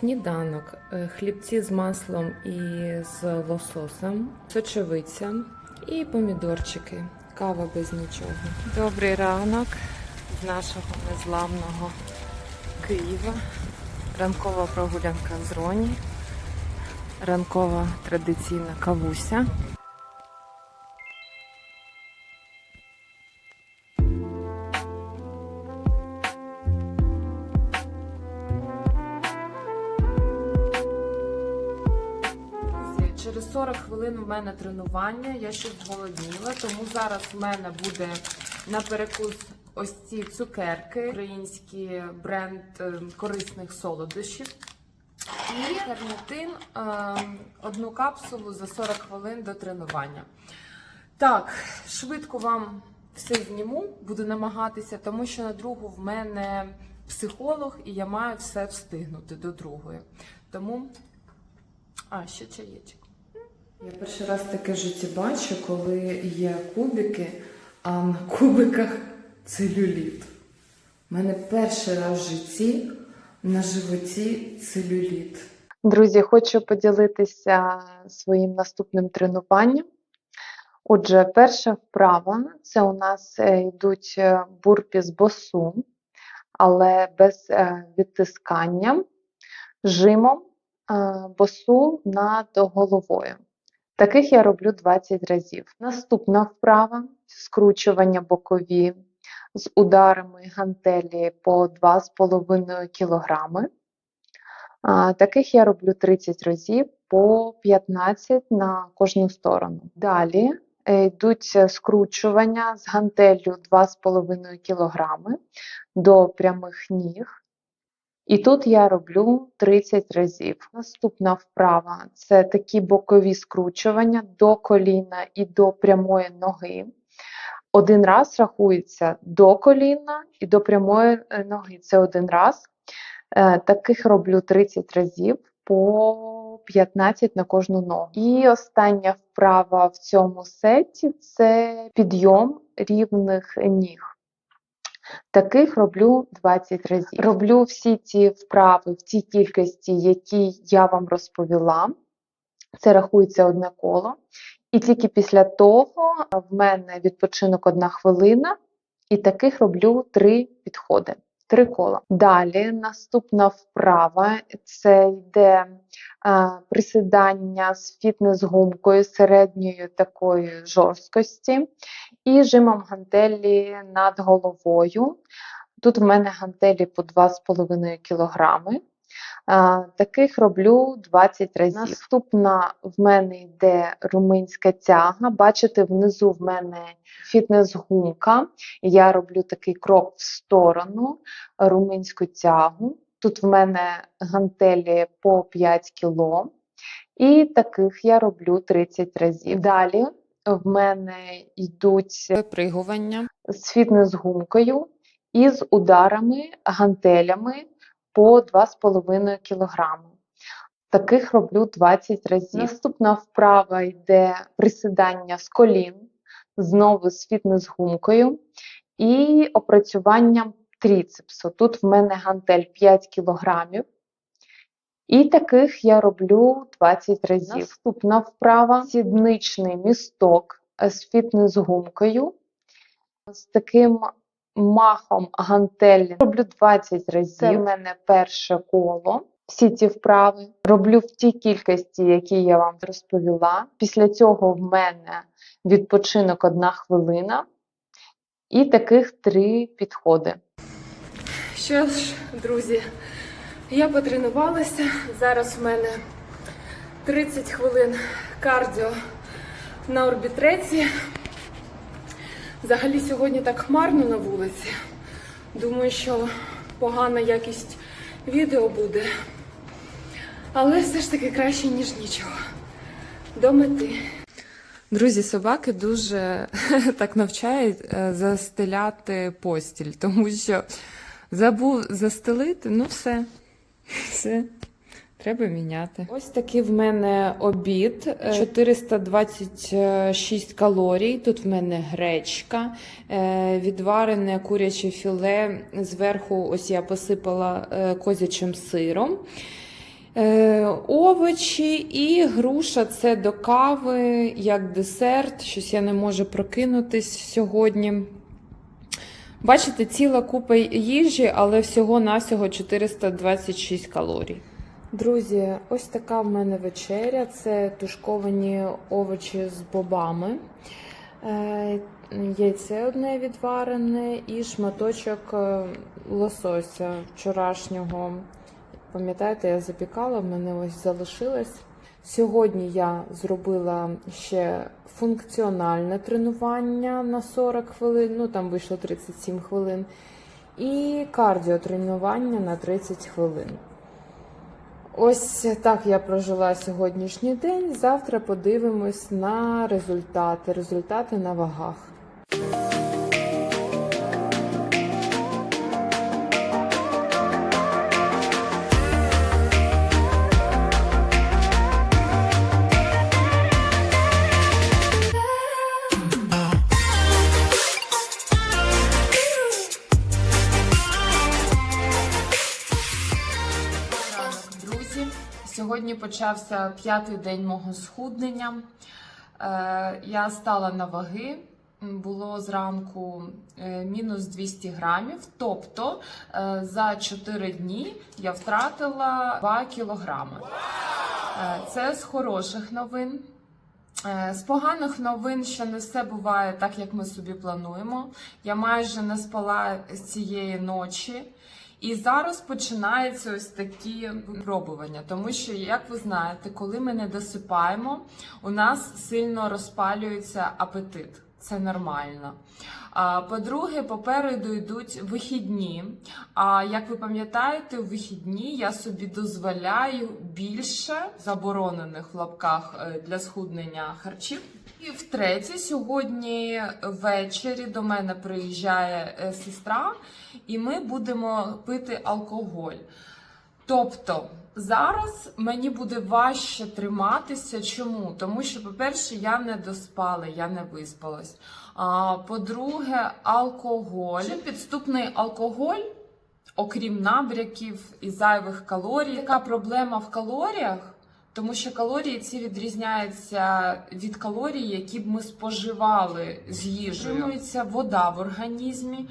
Сніданок, Е, хлібці з маслом і з лососем, сочевиця і помідорчики. Кава без нічого. Добрий ранок з нашого незламного Києва. Ранкова прогулянка з Роні. Ранкова традиційна кавуся. 40 хвилин у мене тренування, я ще зголодніла, тому зараз в мене буде на перекус ось ці цукерки, український бренд е, корисних солодощів. І карнітин е, одну капсулу за 40 хвилин до тренування. Так, швидко вам все зніму, буду намагатися, тому що на другу в мене психолог, і я маю все встигнути до другої. Тому а, ще чаєчок. Я перший раз таке в житті бачу, коли є кубики, а на кубиках целюліт. У мене перший раз в житті на животі целюліт. Друзі, хочу поділитися своїм наступним тренуванням. Отже, перша вправа це у нас е, йдуть е, бурпі з босу, але без е, відтискання, жимом босу над головою. Таких я роблю 20 разів. Наступна вправа скручування бокові з ударами гантелі по 2,5 кг. Таких я роблю 30 разів по 15 на кожну сторону. Далі е, йдуть скручування з гантеллю 2,5 кг до прямих ніг. І тут я роблю 30 разів. Наступна вправа це такі бокові скручування до коліна і до прямої ноги. Один раз рахується до коліна і до прямої е, ноги. Це один раз. Е, Таких роблю 30 разів по 15 на кожну ногу. І остання вправа в цьому сеті це підйом рівних ніг. Таких роблю 20 разів. Роблю всі ці вправи в тій кількості, які я вам розповіла. Це рахується одне коло. І тільки після того в мене відпочинок одна хвилина, і таких роблю три підходи. Три кола. Далі наступна вправа це йде а, присідання з фітнес-гумкою середньої такої жорсткості і жимом гантелі над головою. Тут в мене гантелі по 2,5 кг. Таких роблю 20 разів. Наступна в мене йде румунська тяга. Бачите, внизу в мене фітнес-гумка. Я роблю такий крок в сторону, румунську тягу. Тут в мене гантелі по 5 кг. І таких я роблю 30 разів. Далі в мене йдуть Випригування. з фітнес-гумкою і з ударами, гантелями по 2,5 кг. Таких роблю 20 разів. Наступна вправа йде присідання з колін, знову з фітнес-гумкою і опрацюванням тріцепсу. Тут в мене гантель 5 кг. І таких я роблю 20 разів. Наступна вправа сідничний місток е, з фітнес-гумкою. З таким махом гантелі роблю 20 разів. Це в мене перше коло. Всі ці вправи роблю в тій кількості, які я вам розповіла. Після цього в мене відпочинок одна хвилина. І таких три підходи. Що ж, друзі, я потренувалася. Зараз в мене 30 хвилин кардіо на орбітреці. Взагалі сьогодні так хмарно на вулиці. Думаю, що погана якість відео буде. Але все ж таки краще, ніж нічого. До мети. Друзі, собаки дуже так навчають е, застеляти постіль, тому що забув застелити, ну все, все. Треба міняти. Ось такий в мене обід. е, 426 калорій. Тут в мене гречка, е, відварене куряче філе. Зверху ось я посипала е, козячим сиром. Е, овочі і груша це до кави, як десерт. Щось я не можу прокинутись сьогодні. Бачите, ціла купа їжі, але всього-навсього 426 калорій. Друзі, ось така в мене вечеря. Це тушковані овочі з бобами. Е, Яйце одне відварене і шматочок е, лосося вчорашнього. Пам'ятаєте, я запікала, в мене ось залишилось. Сьогодні я зробила ще функціональне тренування на 40 хвилин, ну там вийшло 37 хвилин, і кардіотренування на 30 хвилин. Ось так я прожила сьогоднішній день. Завтра подивимось на результати, результати на вагах. Сьогодні почався п'ятий день мого схуднення. Е, я стала на ваги. Було зранку е, мінус 200 грамів. Тобто е, за 4 дні я втратила 2 кілограми. Це з хороших новин. З поганих новин, що не все буває так, як ми собі плануємо. Я майже не спала цієї ночі. І зараз починаються ось такі випробування, тому що, як ви знаєте, коли ми не досипаємо, у нас сильно розпалюється апетит. Це нормально. По-друге, попереду йдуть вихідні. А як ви пам'ятаєте, у вихідні я собі дозволяю більше заборонених в лапках е, для схуднення харчів. І втретє, сьогодні ввечері до мене приїжджає е, сестра, і ми будемо пити алкоголь. Тобто зараз мені буде важче триматися. Чому? Тому що, по-перше, я не доспала, я не виспалась. А по-друге, алкоголь. Чим підступний алкоголь, окрім набряків і зайвих калорій, яка проблема в калоріях? Тому що калорії ці відрізняються від калорій, які б ми споживали з їжею. Утримується вода в організмі.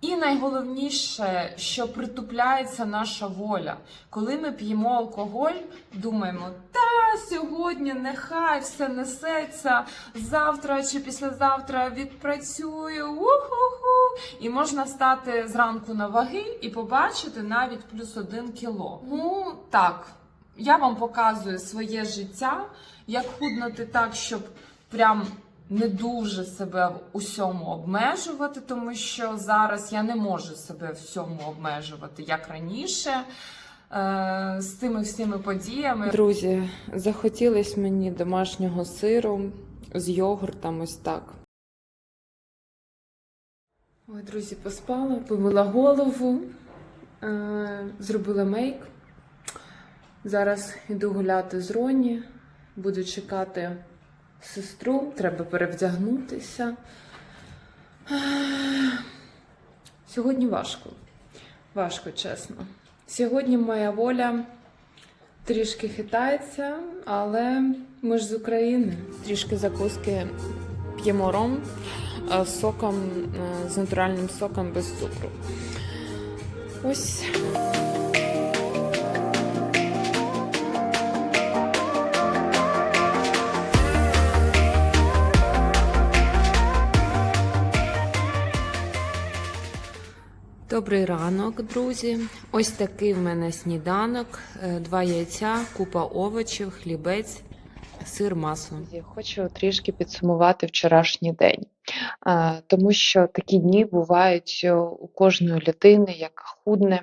І найголовніше, що притупляється наша воля. Коли ми п'ємо алкоголь, думаємо, та сьогодні нехай все несеться, завтра чи післязавтра відпрацюю, уху-ху. І можна стати зранку на ваги і побачити навіть плюс один кіло. Ну так, я вам показую своє життя, як худнути так, щоб прям не дуже себе в усьому обмежувати, тому що зараз я не можу себе всьому обмежувати, як раніше. е, З цими всіми подіями. Друзі, захотілось мені домашнього сиру з йогуртом, ось так. Ой, друзі, поспала, помила голову, е, зробила мейк. Зараз йду гуляти з Роні, буду чекати сестру, треба перевдягнутися. Сьогодні важко. Важко, чесно. Сьогодні моя воля трішки хитається, але ми ж з України. Трішки закуски п'ємо ром е, соком, е, з натуральним соком без цукру. Ось. Добрий ранок, друзі. Ось такий в мене сніданок: Е, два яйця, купа овочів, хлібець, сир, масло. Хочу трішки підсумувати вчорашній день, тому що такі дні бувають е, у кожної людини, яка худне.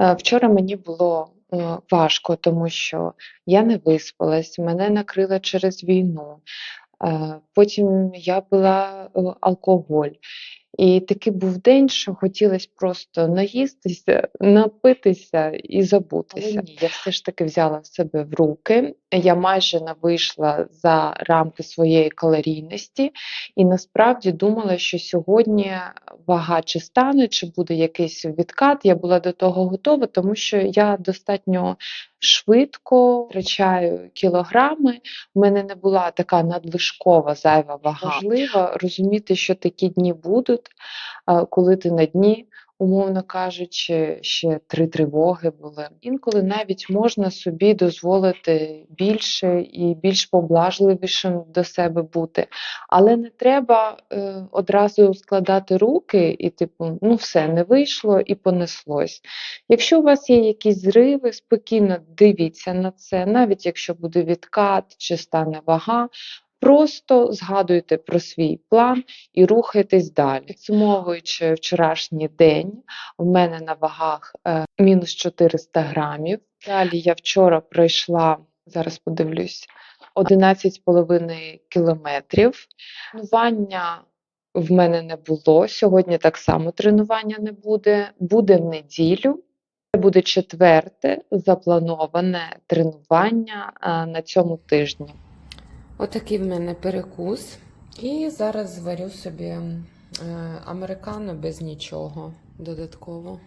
Е, Вчора мені було е, важко, тому що я не виспалась, мене накрило через війну. Е, Потім я пила е, алкоголь. І такий був день, що хотілося просто наїстися, напитися і забутися. Але ні, я все ж таки взяла себе в руки. Я майже не вийшла за рамки своєї калорійності, і насправді думала, що сьогодні вага чи стане, чи буде якийсь відкат. Я була до того готова, тому що я достатньо швидко втрачаю кілограми. У мене не була така надлишкова зайва вага. Важливо розуміти, що такі дні будуть, коли ти на дні, умовно кажучи, ще три тривоги були. Інколи навіть можна собі дозволити більше і більш поблажливішим до себе бути. Але не треба е, одразу складати руки і, типу, ну все, не вийшло і понеслось. Якщо у вас є якісь зриви, спокійно дивіться на це, навіть якщо буде відкат чи стане вага. Просто згадуйте про свій план і рухайтесь далі. Підсумовуючи вчорашній день, в мене на вагах е, мінус 400 грамів. Далі я вчора пройшла, зараз подивлюсь, 11,5 кілометрів. Тренування в мене не було. Сьогодні так само тренування не буде. Буде в неділю. Це буде четверте заплановане тренування е, на цьому тижні. Отакий в мене перекус. І зараз зварю собі е, американо без нічого додатково.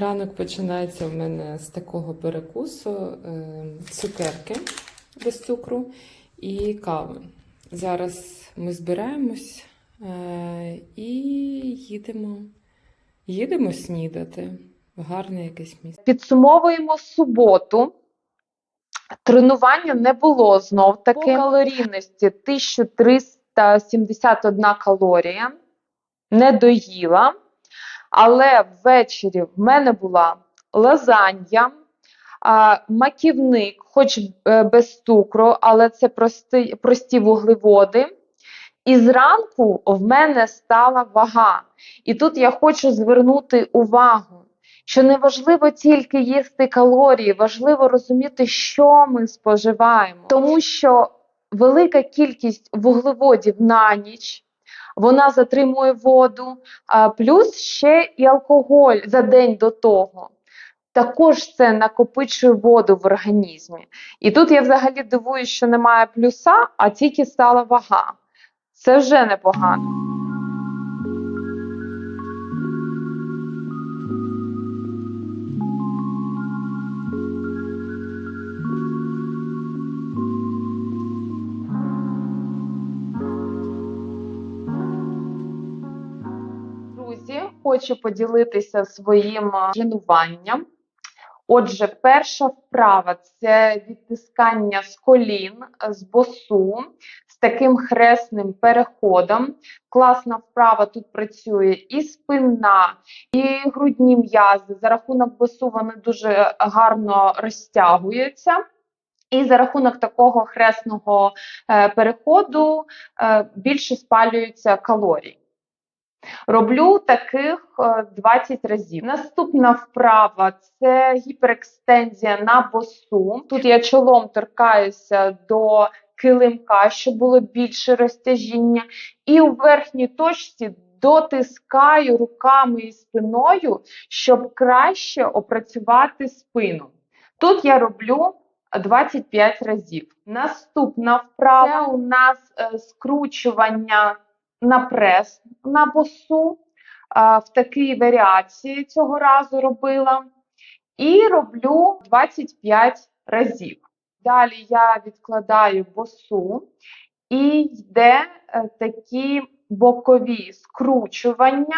Ранок починається в мене з такого перекусу е, цукерки без цукру і кави. Зараз ми збираємось е, і їдемо, їдемо снідати в гарне якесь місце. Підсумовуємо суботу. Тренування не було знов таки. По калорійності 1371 калорія. Не доїла. Але ввечері в мене була лазанья, маківник, хоч е, без цукру, але це прості, прості вуглеводи. І зранку в мене стала вага. І тут я хочу звернути увагу, що не важливо тільки їсти калорії, важливо розуміти, що ми споживаємо. Тому що велика кількість вуглеводів на ніч. Вона затримує воду, плюс ще і алкоголь за день до того. Також це накопичує воду в організмі. І тут я взагалі дивуюся, що немає плюса, а тільки стала вага. Це вже непогано. Хочу поділитися своїм а, тренуванням. Отже, перша вправа це відтискання з колін з босу з таким хресним переходом. Класна вправа тут працює і спина, і грудні м'язи. За рахунок босу вони дуже гарно розтягуються. І за рахунок такого хресного е, переходу е, більше спалюються калорії. Роблю таких е, 20 разів. Наступна вправа це гіперекстензія на босу. Тут я чолом торкаюся до килимка, щоб було більше розтяжіння. І у верхній точці дотискаю руками і спиною, щоб краще опрацювати спину. Тут я роблю 25 разів. Наступна вправа це у нас е, скручування на прес на босу. В такій варіації цього разу робила. І роблю 25 разів. Далі я відкладаю босу і йде е, такі бокові скручування.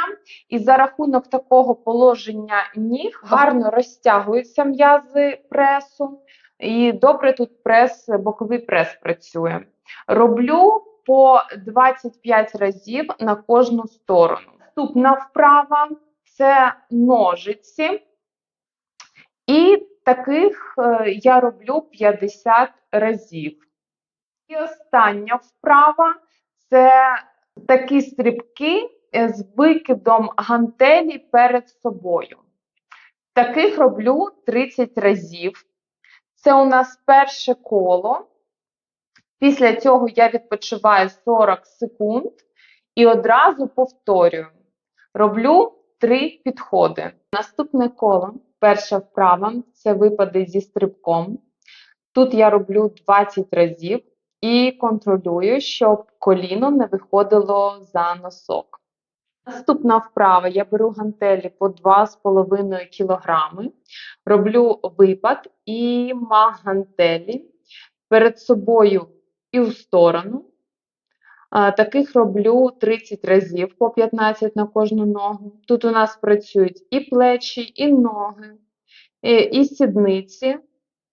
І за рахунок такого положення ніг гарно розтягуються м'язи пресу. І добре тут прес, боковий прес працює. Роблю по 25 разів на кожну сторону. Наступна вправа це ножиці. І таких е, я роблю 50 разів. І остання вправа це такі стрибки е, з викидом гантелі перед собою. Таких роблю 30 разів. Це у нас перше коло. Після цього я відпочиваю 40 секунд і одразу повторюю. Роблю три підходи. Наступне коло, перша вправа це випади зі стрибком. Тут я роблю 20 разів і контролюю, щоб коліно не виходило за носок. Наступна вправа я беру гантелі по 2,5 кг, роблю випад і мах гантелі перед собою і у сторону. Таких роблю 30 разів по 15 на кожну ногу. Тут у нас працюють і плечі, і ноги, і, сідниці.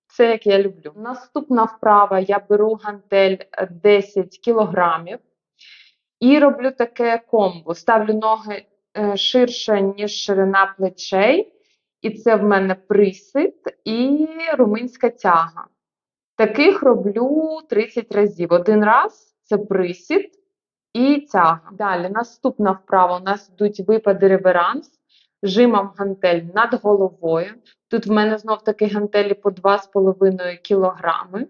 Це як я люблю. Наступна вправа я беру гантель е, 10 кілограмів і роблю таке комбо. Ставлю ноги е, ширше, ніж ширина плечей, і це в мене присід і румунська тяга. Таких роблю 30 разів. Один раз це присід і тяга. Далі наступна вправа у нас йдуть випади реверанс. Жимом гантель над головою. Тут в мене знов таки гантелі по 2,5 кілограми.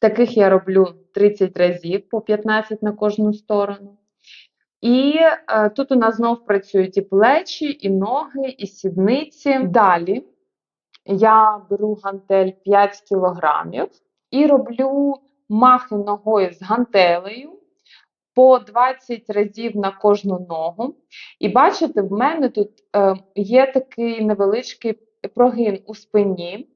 Таких я роблю 30 разів по 15 на кожну сторону. І е, тут у нас знов працюють і плечі, і ноги, і сідниці. Далі я беру гантель 5 кілограмів і роблю махи ногою з гантелею по 20 разів на кожну ногу. І бачите, в мене тут е, є такий невеличкий прогин у спині.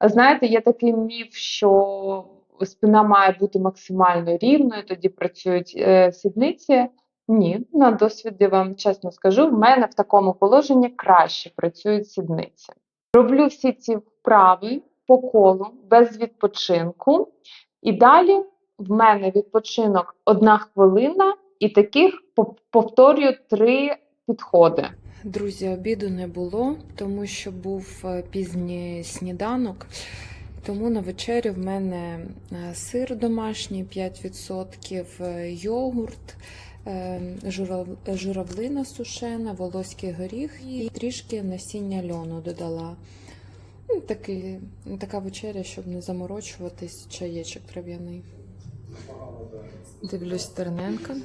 Знаєте, є такий міф, що спина має бути максимально рівною, тоді працюють е, сідниці. Ні, на досвіді вам чесно скажу, в мене в такому положенні краще працюють сідниці. Роблю всі ці вправи по колу, без відпочинку. І далі в мене відпочинок одна хвилина, і таких повторюю три підходи. Друзі, обіду не було, тому що був е, пізній сніданок. Тому на вечерю в мене е, сир домашній 5%, е, йогурт, журавлина сушена, волоський горіх і трішки насіння льону додала. Ну, Такий, така вечеря, щоб не заморочуватись, чаєчок трав'яний. Дивлюсь Терненка.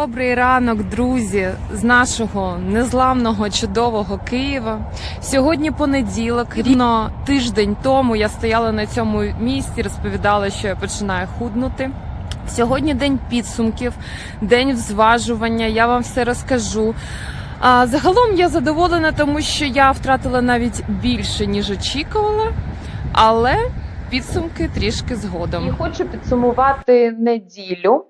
Добрий ранок, друзі, з нашого незламного чудового Києва. Сьогодні понеділок, рівно тиждень тому я стояла на цьому місці, розповідала, що я починаю худнути. Сьогодні день підсумків, день взважування. Я вам все розкажу. А загалом я задоволена, тому що я втратила навіть більше ніж очікувала, але підсумки трішки згодом. І хочу підсумувати неділю.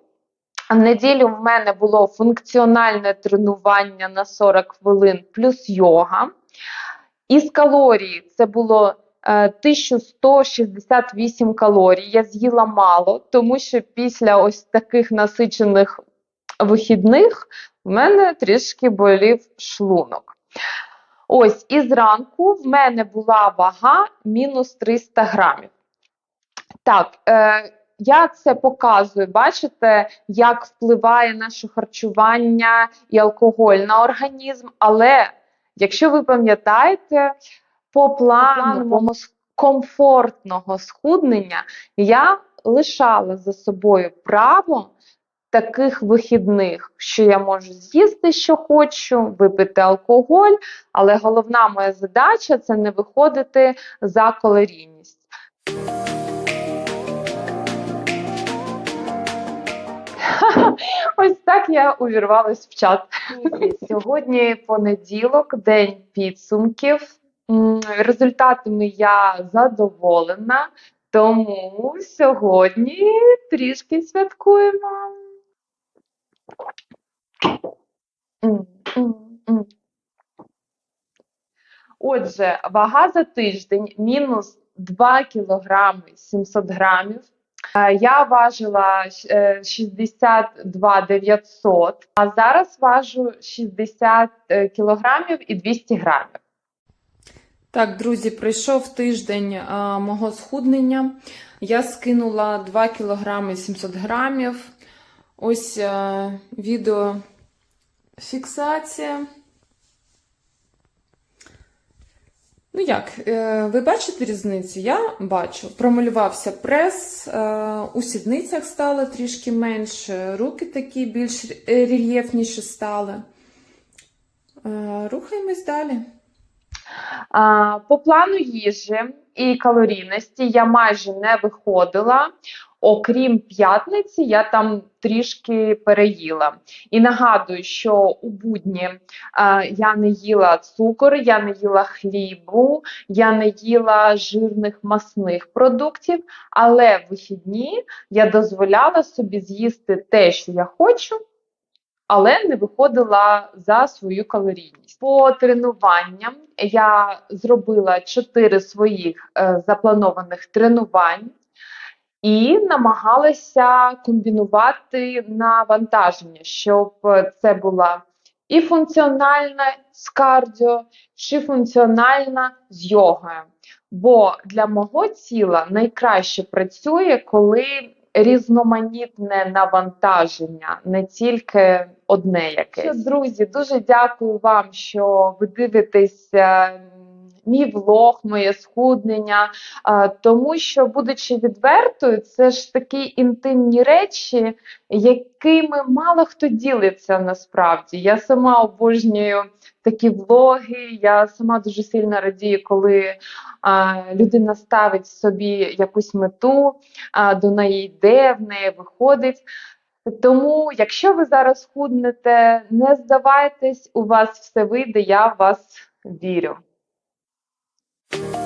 В неділю в мене було функціональне тренування на 40 хвилин плюс йога. Із калорій це було е, 1168 калорій. Я з'їла мало, тому що після ось таких насичених вихідних в мене трішки болів шлунок. Ось, і зранку в мене була вага мінус 300 грамів. Так, е, я це показую. Бачите, як впливає наше харчування і алкоголь на організм. Але якщо ви пам'ятаєте, по плану по комфортного схуднення я лишала за собою право таких вихідних, що я можу з'їсти, що хочу, випити алкоголь, але головна моя задача це не виходити за калорійність. Ось так я увірвалась в чат. Сьогодні понеділок, день підсумків. Результатами я задоволена, тому сьогодні трішки святкуємо. Отже, вага за тиждень мінус 2 кілограми 700 грамів. Е, Я важила е, 62 900, а зараз важу 60 е, кілограмів і 200 грамів. Так, друзі, пройшов тиждень а, мого схуднення. Я скинула 2 кг 700 грамів. Ось а, відео фіксація. Ну як, е, ви бачите різницю? Я бачу. Промалювався прес, е, у сідницях стало трішки менше, руки такі більш рельєфніші стали. Е, Рухаємось далі. По плану їжі і калорійності я майже не виходила. Окрім п'ятниці, я там трішки переїла. І нагадую, що у будні а, я не їла цукор, я не їла хлібу, я не їла жирних масних продуктів, але в вихідні я дозволяла собі з'їсти те, що я хочу, але не виходила за свою калорійність. По тренуванням я зробила 4 своїх е, запланованих тренувань і намагалася комбінувати навантаження, щоб це була і функціональна з кардіо, чи функціональна з йогою. Бо для мого тіла найкраще працює, коли різноманітне навантаження, не тільки одне якесь. Друзі, дуже дякую вам, що ви дивитесь е, мій влог, моє схуднення. Тому що, будучи відвертою, це ж такі інтимні речі, якими мало хто ділиться насправді. Я сама обожнюю такі влоги. Я сама дуже сильно радію, коли людина ставить собі якусь мету, до неї йде, в неї виходить. Тому, якщо ви зараз худнете, не здавайтесь, у вас все вийде, я в вас вірю. Thank you.